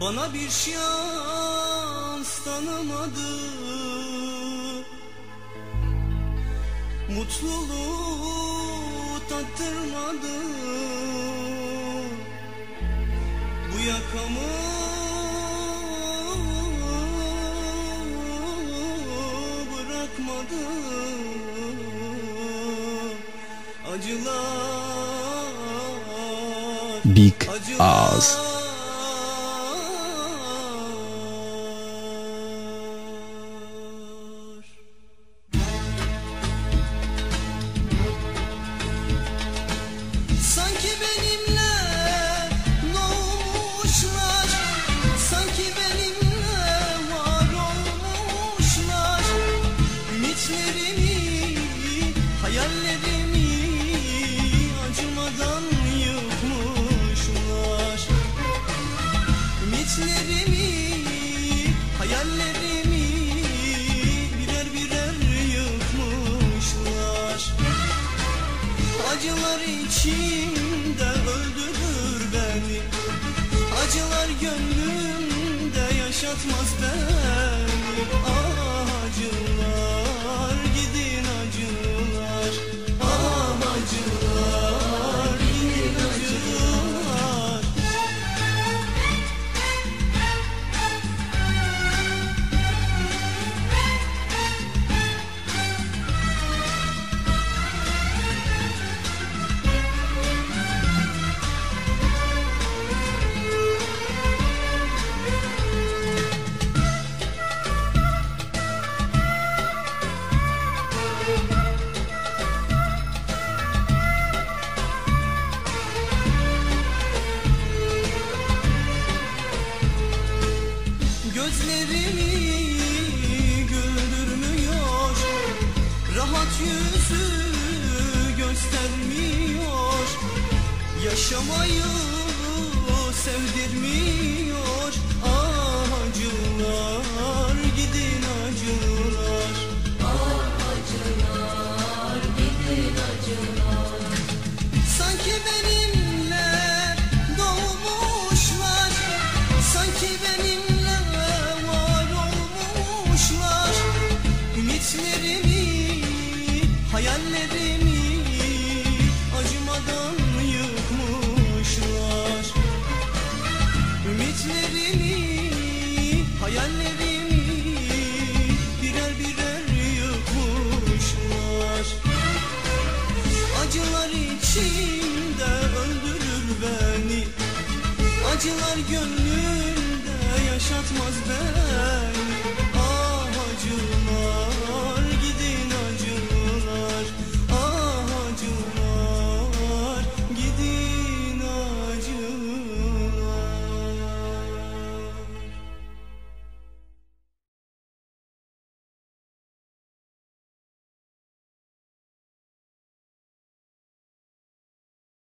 Bana bir şans tanımadı. Mutluluğu tattırmadı. Bu yakamı bırakmadı. Acılar Big Acılar Acılar içimde öldürür beni. Acılar gönlümde yaşatmaz beni. Ah Yaşamayı sevdirmiyor. Ah acılar gidin acılar. Sanki benimle İçimde öldürür beni. Acılar gönlümde yaşatmaz beni